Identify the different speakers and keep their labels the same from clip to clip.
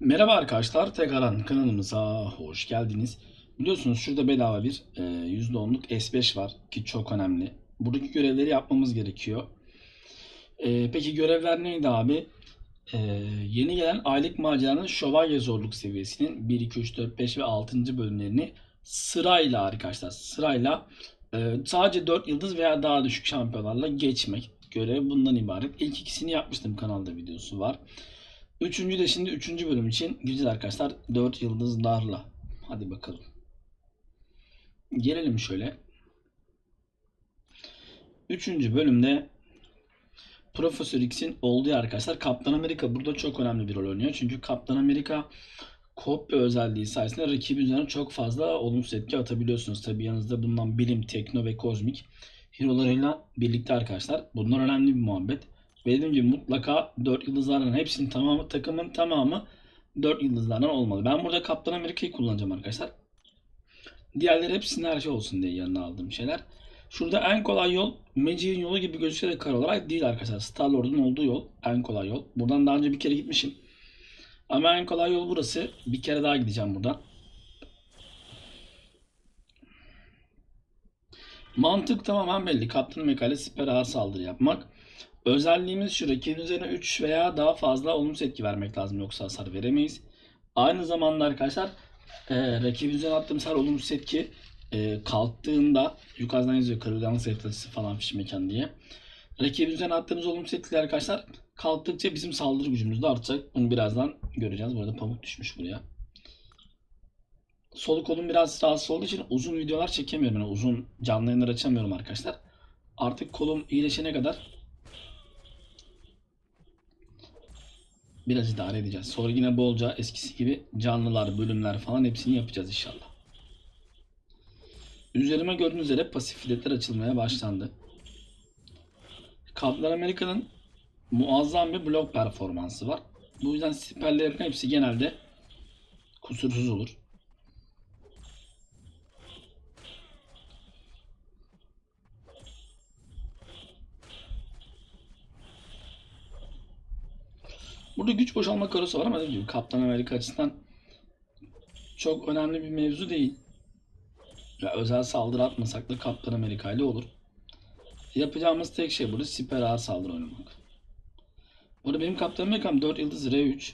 Speaker 1: Merhaba arkadaşlar, tekrardan kanalımıza hoş geldiniz. Biliyorsunuz şurada bedava bir e, %10'luk S5 var ki çok önemli. Buradaki görevleri yapmamız gerekiyor. E, peki görevler neydi abi? E, yeni gelen aylık maceranın şövalye zorluk seviyesinin 1, 2, 3, 4, 5 ve 6. bölümlerini sırayla arkadaşlar sırayla e, sadece 4 yıldız veya daha düşük şampiyonlarla geçmek. Görev bundan ibaret. İlk ikisini yapmıştım kanalda videosu var. Üçüncü de şimdi üçüncü bölüm için gireceğiz arkadaşlar. 4 yıldızlarla. Hadi bakalım. Gelelim şöyle. Üçüncü bölümde Profesör X'in olduğu arkadaşlar Kaptan Amerika burada çok önemli bir rol oynuyor. Çünkü Kaptan Amerika kopya özelliği sayesinde rakibin üzerine çok fazla olumsuz etki atabiliyorsunuz. Tabi yanınızda bulunan bilim, tekno ve kozmik hero'larıyla birlikte arkadaşlar. Bunlar önemli bir muhabbet. Dediğim gibi mutlaka 4 yıldızlardan hepsinin tamamı takımın tamamı 4 yıldızlardan olmalı. Ben burada Kaptan Amerika'yı kullanacağım arkadaşlar. Diğerleri hep sinerji olsun diye yanına aldığım şeyler. Şurada en kolay yol Magic'in yolu gibi gözükse de kar olarak değil arkadaşlar. Star-Lord'un olduğu yol en kolay yol. Buradan daha önce bir kere gitmişim. Ama en kolay yol burası. Bir kere daha gideceğim buradan. Mantık tamamen belli. Kaptan Amerika ile siper ağır saldırı yapmak. Özelliğimiz şu rakibin üzerine 3 veya daha fazla olumsuz etki vermek lazım yoksa hasar veremeyiz. Aynı zamanda arkadaşlar e, rakibin üzerine attığımız her olumsuz etki e, kalktığında yukarıdan yazıyor kırılgan haritası falan fiş mekan diye. Rakibin üzerine attığımız olumsuz etkiler arkadaşlar kalktıkça bizim saldırı gücümüz de artacak. Bunu birazdan göreceğiz. Burada pamuk düşmüş buraya. Sol kolum biraz rahatsız olduğu için uzun videolar çekemiyorum. Yani uzun canlı yayınlar açamıyorum arkadaşlar. Artık kolum iyileşene kadar biraz idare edeceğiz. Sonra yine bolca eskisi gibi canlılar, bölümler falan hepsini yapacağız inşallah. Üzerime gördüğünüz üzere pasifletler açılmaya başlandı. Kaptan Amerika'nın muazzam bir blok performansı var. Bu yüzden siperlerin hepsi genelde kusursuz olur. Burada güç boşalma karosu var ama dediğim gibi Kaptan Amerika açısından çok önemli bir mevzu değil. Ya özel saldırı atmasak da Kaptan Amerika ile olur. Yapacağımız tek şey burada siper ağır saldırı oynamak. Burada benim Kaptan Amerika'm 4 yıldız R3.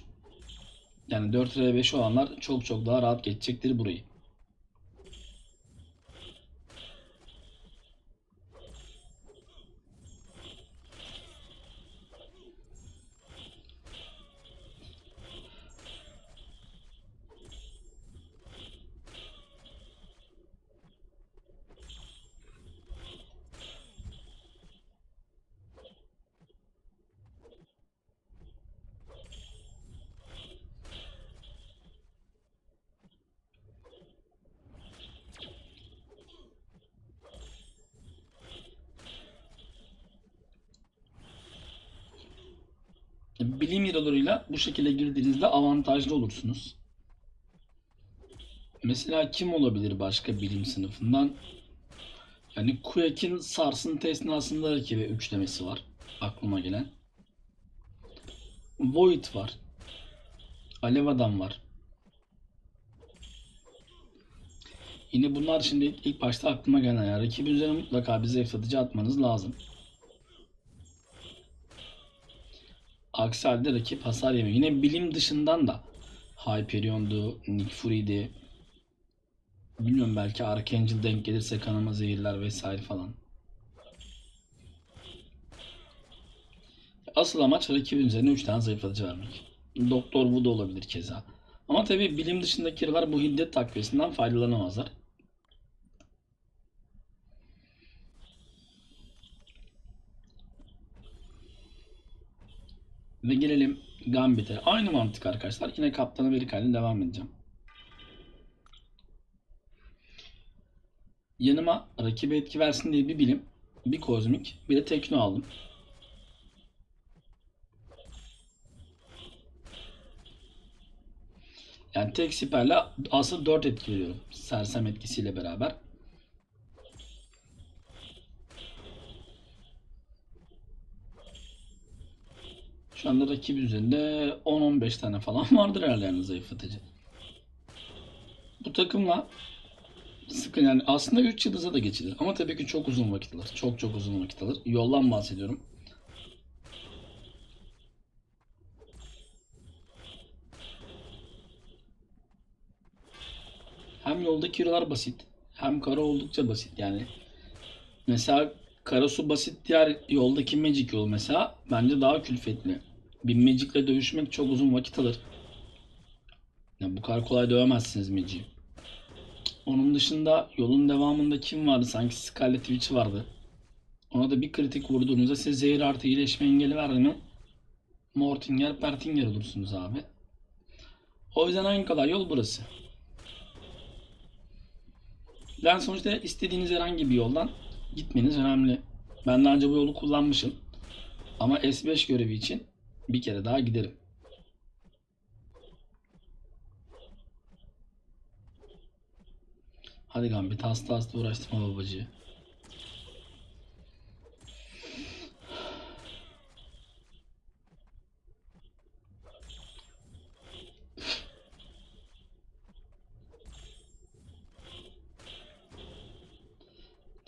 Speaker 1: Yani 4 R5 olanlar çok çok daha rahat geçecektir burayı. Bilim hero'larıyla bu şekilde girdiğinizde avantajlı olursunuz. Mesela kim olabilir başka bilim sınıfından? Yani Quake'in sarsıntı esnasında rakibe üçlemesi var. Aklıma gelen. Void var. Alev Adam var. Yine bunlar şimdi ilk başta aklıma gelen yani rakibin üzerine mutlaka bir zayıflatıcı atmanız lazım. Aksi halde rakip hasar yemiyor. Yine bilim dışından da Hyperion'du, Nick Fury'di. Bilmiyorum belki Archangel denk gelirse kanama zehirler vesaire falan. Asıl amaç rakibin üzerine 3 tane zayıflatıcı vermek. Doktor bu da olabilir keza. Ama tabi bilim dışındakiler bu hiddet takviyesinden faydalanamazlar. Ve gelelim Gambit'e. Aynı mantık arkadaşlar. Yine Kaptan Amerika ile devam edeceğim. Yanıma rakibe etki versin diye bir bilim, bir kozmik, bir de tekno aldım. Yani tek siperle aslında 4 etki veriyorum. Sersem etkisiyle beraber. Şu anda rakip üzerinde 10-15 tane falan vardır herhalde yani zayıflatıcı. Bu takımla sıkın yani aslında 3 yıldıza da geçilir. Ama tabii ki çok uzun vakit alır. Çok çok uzun vakit alır. Yoldan bahsediyorum. Hem yoldaki yollar basit. Hem kara oldukça basit. Yani mesela Karasu basit diğer yoldaki Magic yol mesela bence daha külfetli. Bir Magic'le dövüşmek çok uzun vakit alır. Ya bu kadar kolay dövemezsiniz Magic'i. Onun dışında yolun devamında kim vardı? Sanki Scarlet Witch vardı. Ona da bir kritik vurduğunuzda size zehir artı iyileşme engeli verdi mi? Mortinger, Pertinger olursunuz abi. O yüzden en kolay yol burası. Yani sonuçta istediğiniz herhangi bir yoldan gitmeniz önemli. Ben daha önce bu yolu kullanmışım. Ama S5 görevi için bir kere daha giderim. Hadi Gambit hasta hasta uğraştırma babacığı.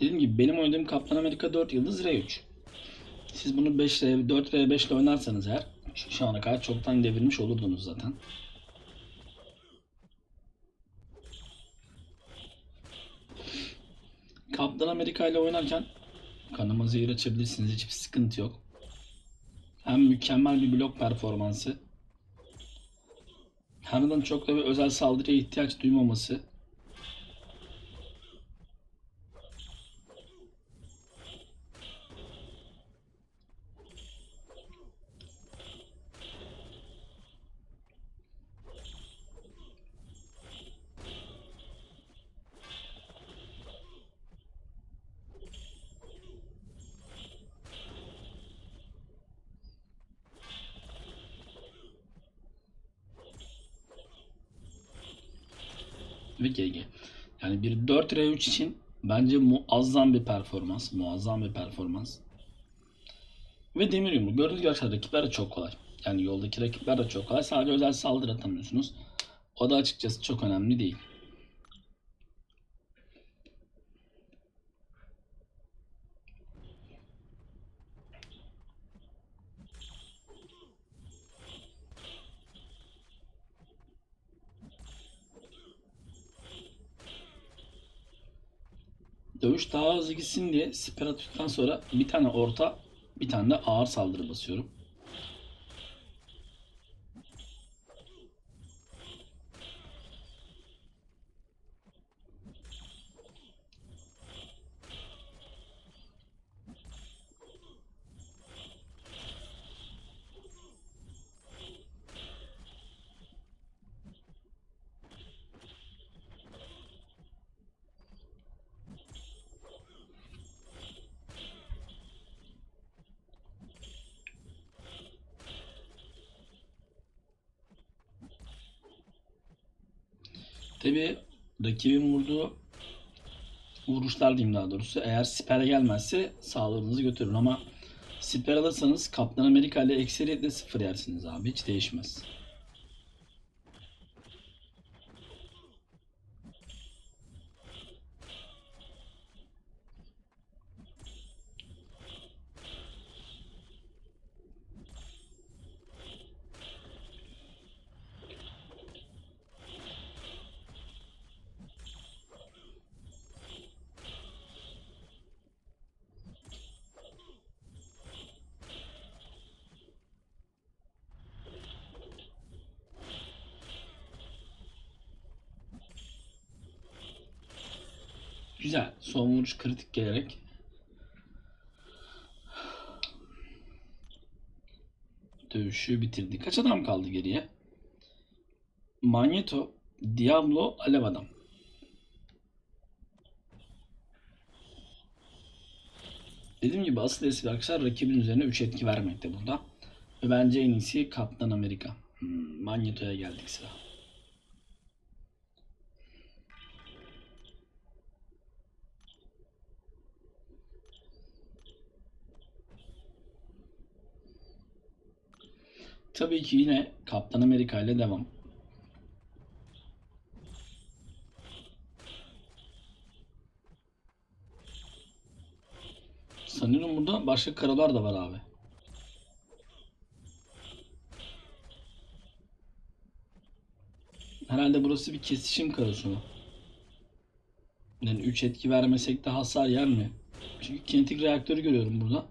Speaker 1: Dediğim gibi benim oynadığım Kaptan Amerika 4 yıldız R3. Siz bunu 5 R, 4 R5 ile oynarsanız eğer şu ana kadar çoktan devirmiş olurdunuz zaten. Kaptan Amerika ile oynarken kanama zehir açabilirsiniz. Hiçbir sıkıntı yok. Hem mükemmel bir blok performansı. Hem de çok da bir özel saldırıya ihtiyaç duymaması. Ve GG. Yani bir 4R3 için bence muazzam bir performans. Muazzam bir performans. Ve demir yumruğu. Gördüğünüz gibi rakipler de çok kolay. Yani yoldaki rakipler de çok kolay. Sadece özel saldırı atamıyorsunuz. O da açıkçası çok önemli değil. Dövüş daha hızlı gitsin diye siper attıktan sonra bir tane orta bir tane de ağır saldırı basıyorum. Tabi rakibin vurduğu vuruşlar diyeyim daha doğrusu. Eğer siper gelmezse sağlığınızı götürün ama siper alırsanız Kaptan Amerika ile ekseriyetle sıfır yersiniz abi. Hiç değişmez. Güzel. Son vuruş kritik gelerek. Dövüşü bitirdi. Kaç adam kaldı geriye? Magneto, Diablo, Alev Adam. Dediğim gibi asıl esir arkadaşlar rakibin üzerine 3 etki vermekte burada. Ve bence en iyisi Kaptan Amerika. Hmm, Magneto'ya geldik sıra. Tabii ki yine Kaptan Amerika ile devam. Sanıyorum burada başka karalar da var abi. Herhalde burası bir kesişim karası mı? Yani 3 etki vermesek de hasar yer mi? Çünkü kinetik reaktörü görüyorum burada.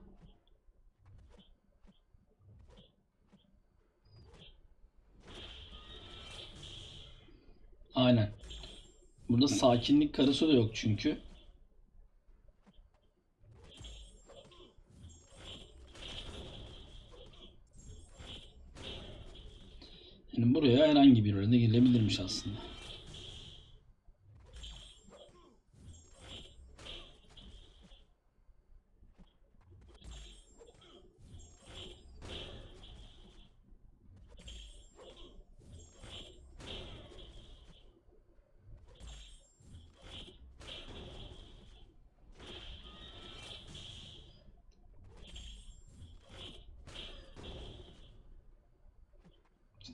Speaker 1: Aynen. Burada sakinlik karısı da yok çünkü. Yani buraya herhangi bir yerde girilebilirmiş aslında.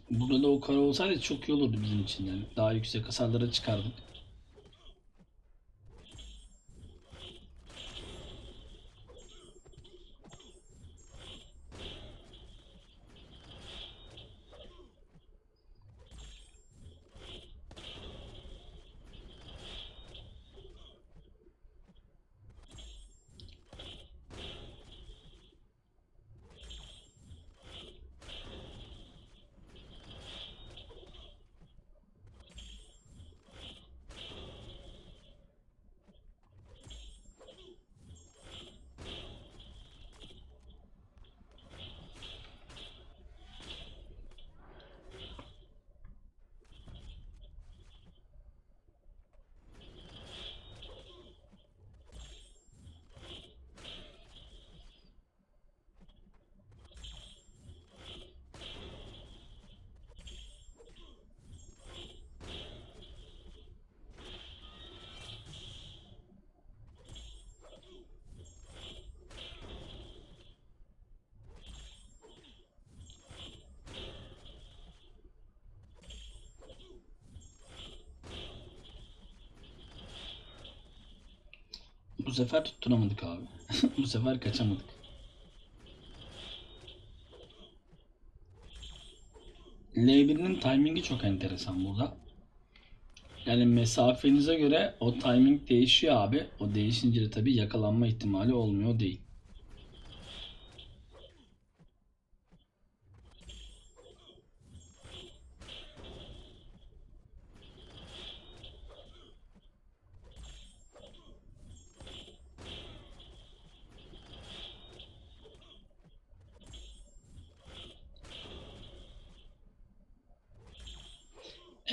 Speaker 1: Burada da o kara olsaydı çok iyi olurdu bizim için yani. Daha yüksek hasarlara çıkardık. Sefer tutturamadık abi. Bu sefer kaçamadık. L1'nin timingi çok enteresan burada. Yani mesafenize göre o timing değişiyor abi. O değişince de tabii yakalanma ihtimali olmuyor değil.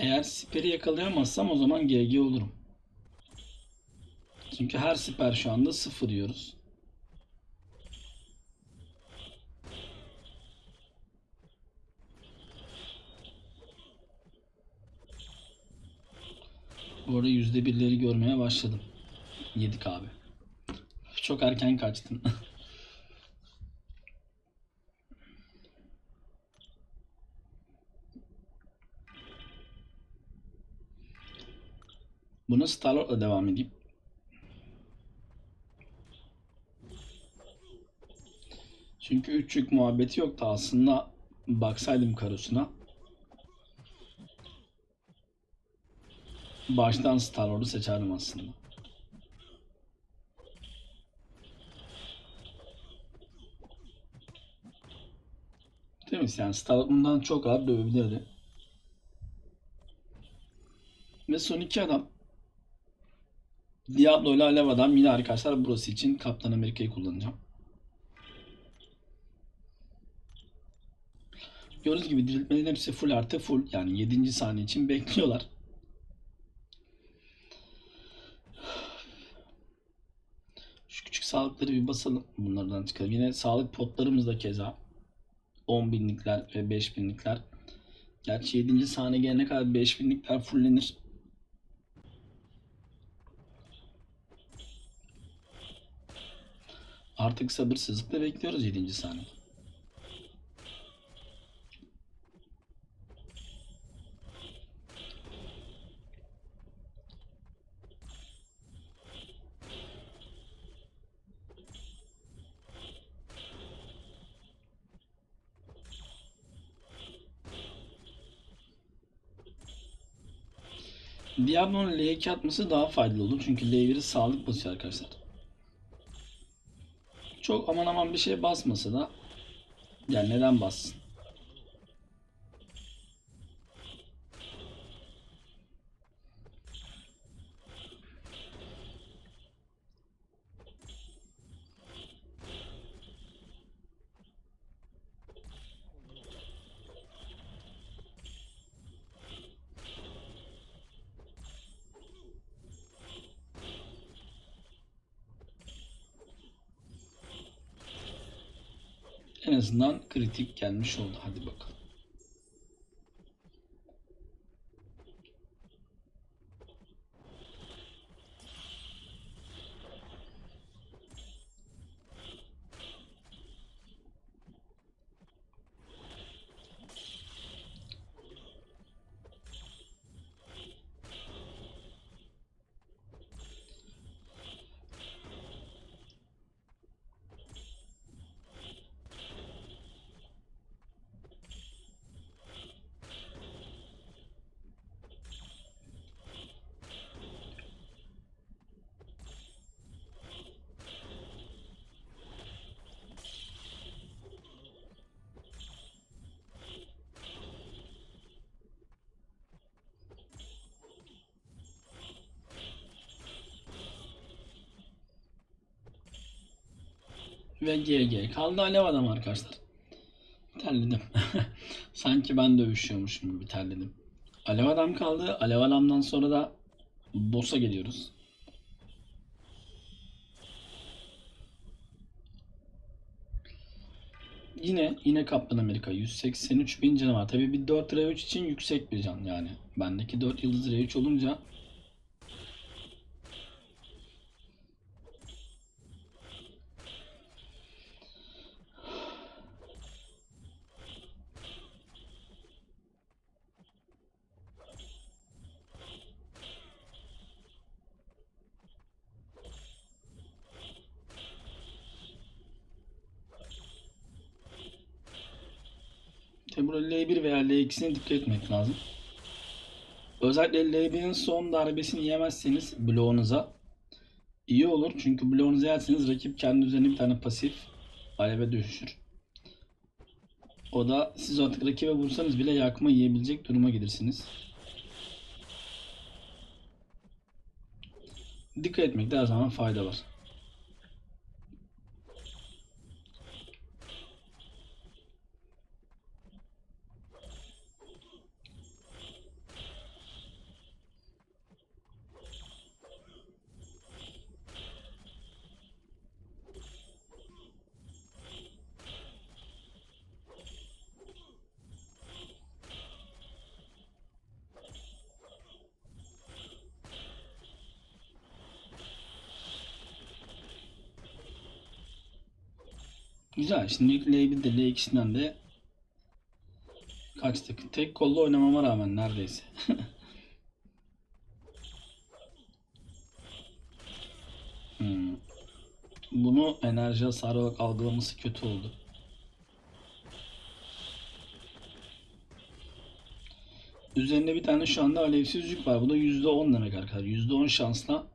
Speaker 1: Eğer siperi yakalayamazsam o zaman GG olurum. Çünkü her siper şu anda sıfır yiyoruz. Bu arada yüzde birleri görmeye başladım. Yedik abi. Çok erken kaçtın. Buna Starlord'la devam edeyim. Çünkü üç yük muhabbeti yoktu aslında baksaydım karosuna. Baştan Starlord'u seçerdim aslında. Değil mi? Yani Starlord bundan çok rahat dövebilirdi. Ve son iki adam Diablo ile Alev Adam yine arkadaşlar burası için Kaptan Amerika'yı kullanacağım. Gördüğünüz gibi diriltmelerin hepsi full artı full. Yani 7. saniye için bekliyorlar. Şu küçük sağlıkları bir basalım. Bunlardan çıkalım. Yine sağlık potlarımız da keza. 10 binlikler ve 5 binlikler. Gerçi 7. saniye gelene kadar 5 binlikler fullenir. Artık sabırsızlıkla bekliyoruz 7. sahne. Diablo'nun L2 atması daha faydalı olur. Çünkü L1'i sağlık basıyor arkadaşlar. Çok aman aman bir şey basmasa da yani neden bassın? En azından kritik gelmiş oldu. Hadi bakalım. Ve GG. Kaldı alev adam arkadaşlar. Terledim. Sanki ben dövüşüyormuşum gibi terledim. Alev adam kaldı. Alev adamdan sonra da boss'a geliyoruz. Yine yine Kaptan Amerika 183 bin canı var. Tabii bir 4 lira 3 için yüksek bir can yani. Bendeki 4 yıldız lira 3 olunca Tabi burada L1 veya L2'sine dikkat etmek lazım. Özellikle L1'in son darbesini yemezseniz bloğunuza iyi olur. Çünkü bloğunuzu yerseniz rakip kendi üzerine bir tane pasif aleve dönüşür. O da siz artık rakibe vursanız bile yakma yiyebilecek duruma gelirsiniz. Dikkat etmekte her zaman fayda var. Güzel. Şimdi L1 de L2'sinden de kaçtık. Tek kolla oynamama rağmen neredeyse. Hmm. Bunu enerji hasarı olarak algılaması kötü oldu. Üzerinde bir tane şu anda alevsiz yük var. Bu da %10 demek arkadaşlar. %10 şansla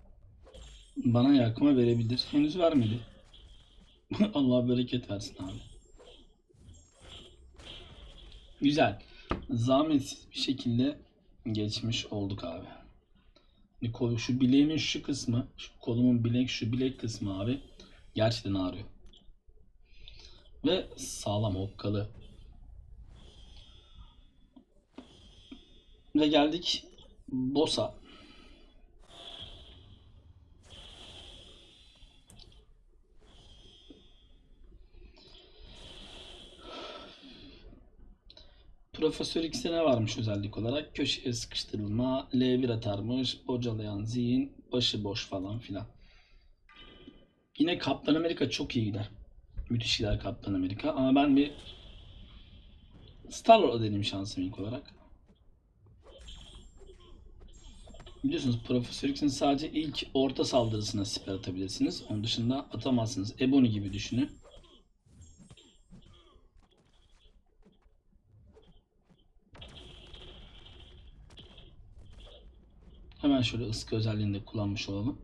Speaker 1: bana yakma verebilir. Henüz vermedi. Allah bereket versin abi. Güzel. Zahmetsiz bir şekilde geçmiş olduk abi. Hani kol- Şu bileğimin şu kısmı, şu kolumun bilek, şu bilek kısmı abi gerçekten ağrıyor. Ve sağlam okkalı. Ve geldik boss'a. Profesör X'e ne varmış özellik olarak? Köşeye sıkıştırılma, L1 atarmış, bocalayan zihin, başı boş falan filan. Yine Kaptan Amerika çok iyi gider. Müthiş gider Kaptan Amerika. Ama ben bir Star-Lord'a deneyim şansım ilk olarak. Biliyorsunuz Profesör X'in sadece ilk orta saldırısına siper atabilirsiniz. Onun dışında atamazsınız. Ebony gibi düşünün. Hemen şöyle ıskı özelliğini de kullanmış olalım.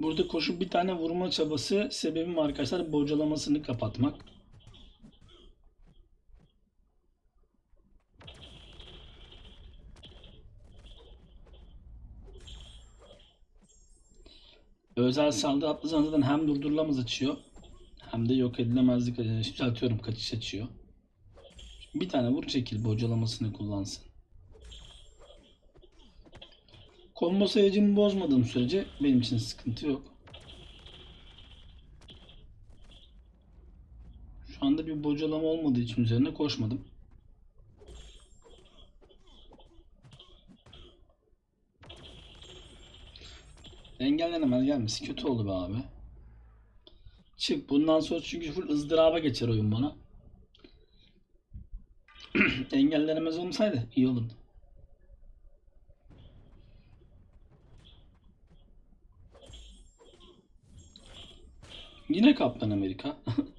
Speaker 1: Burada koşup bir tane vurma çabası sebebim arkadaşlar bocalamasını kapatmak. Özel saldırı zaman zaten hem durdurulamaz açıyor hem de yok edilemezlik e, düzeltiyorum kaçış açıyor. Bir tane vur çekil bocalamasını kullansın. Combo sayıcımı bozmadığım sürece benim için sıkıntı yok. Şu anda bir bocalama olmadığı için üzerine koşmadım. Engellenemez gelmesi kötü oldu be abi. Çık bundan sonra çünkü full ızdıraba geçer oyun bana. Engellenemez olmasaydı iyi olurdu. Yine Kaptan Amerika.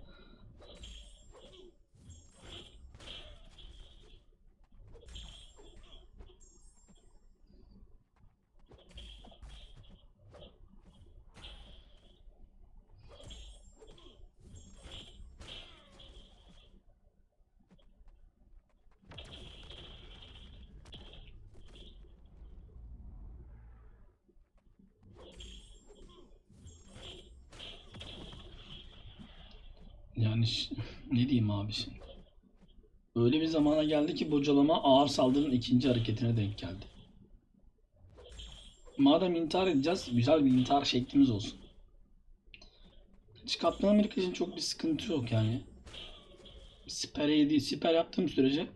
Speaker 1: Yani ne diyeyim abi şimdi. Öyle bir zamana geldi ki bocalama ağır saldırının ikinci hareketine denk geldi. Madem intihar edeceğiz, güzel bir intihar şeklimiz olsun. Kaptan Amerika için çok bir sıkıntı yok yani. Siper yedi, siper yaptığım sürece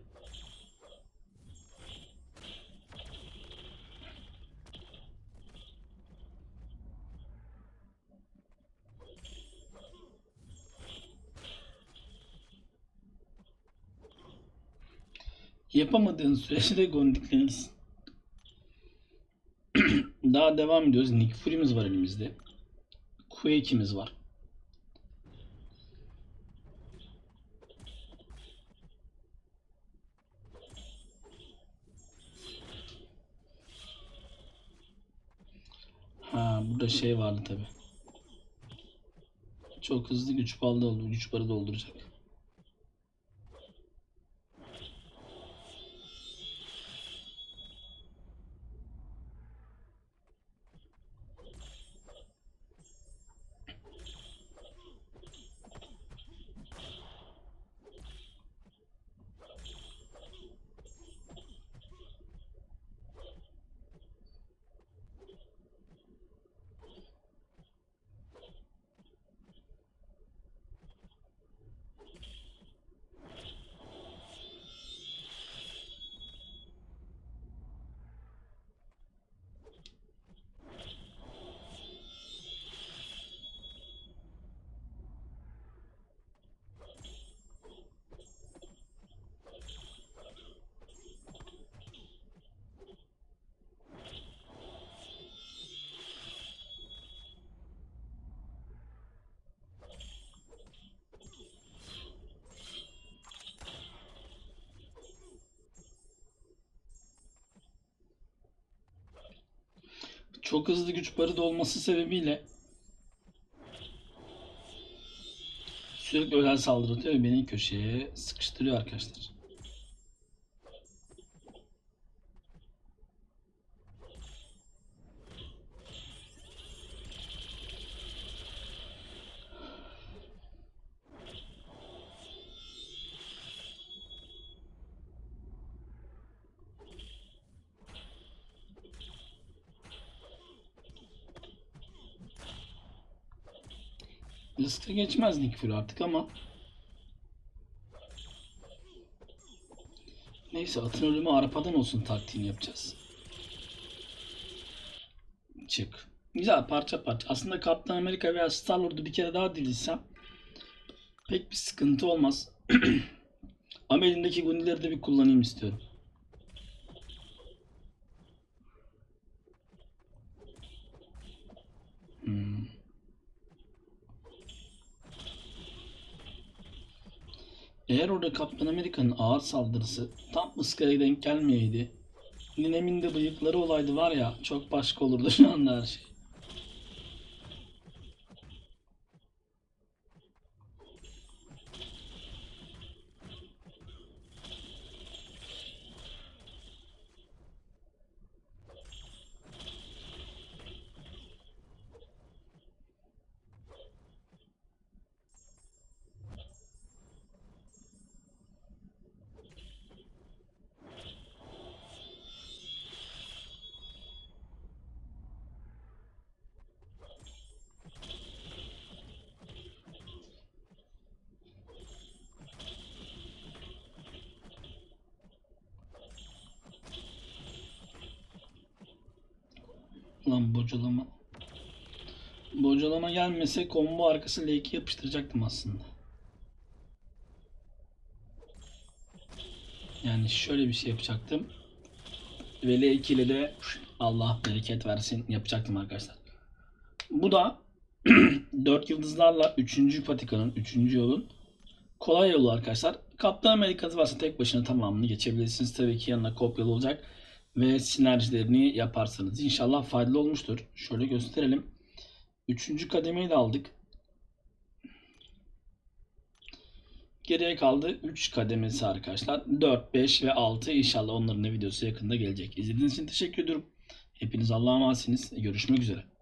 Speaker 1: yapamadığın sürece de gondiklenirsin. Daha devam ediyoruz. Nick Fury'miz var elimizde. Quake'imiz var. Ha burada şey vardı tabi. Çok hızlı güç barı doldu, güç barı dolduracak. Çok hızlı güç barı dolması sebebiyle sürekli özel saldırı atıyor beni köşeye sıkıştırıyor arkadaşlar. Riske geçmez Nick Fury artık ama Neyse atın ölümü arpadan olsun taktiğini yapacağız. Çık. Güzel parça parça. Aslında Kaptan Amerika veya Star Lord'u bir kere daha dirilsem Pek bir sıkıntı olmaz. Ama elimdeki de bir kullanayım istiyorum. Eğer orada Kaptan Amerika'nın ağır saldırısı tam ıskaraya denk gelmeyeydi. Ninemin de bıyıkları olaydı var ya çok başka olurdu şu anda her şey. Ulan bocalama. Bocalama gelmese combo arkası L2 yapıştıracaktım aslında. Yani şöyle bir şey yapacaktım. Ve L2 ile de Allah bereket versin yapacaktım arkadaşlar. Bu da 4 yıldızlarla 3. patikanın 3. yolun kolay yolu arkadaşlar. Kaptan Amerika'sı varsa tek başına tamamını geçebilirsiniz. Tabii ki yanına kopyalı olacak ve sinerjilerini yaparsanız inşallah faydalı olmuştur. Şöyle gösterelim. Üçüncü kademeyi de aldık. Geriye kaldı 3 kademesi arkadaşlar. 4, 5 ve 6 inşallah onların da videosu yakında gelecek. İzlediğiniz için teşekkür ediyorum. Hepiniz Allah'a emanetsiniz. Görüşmek üzere.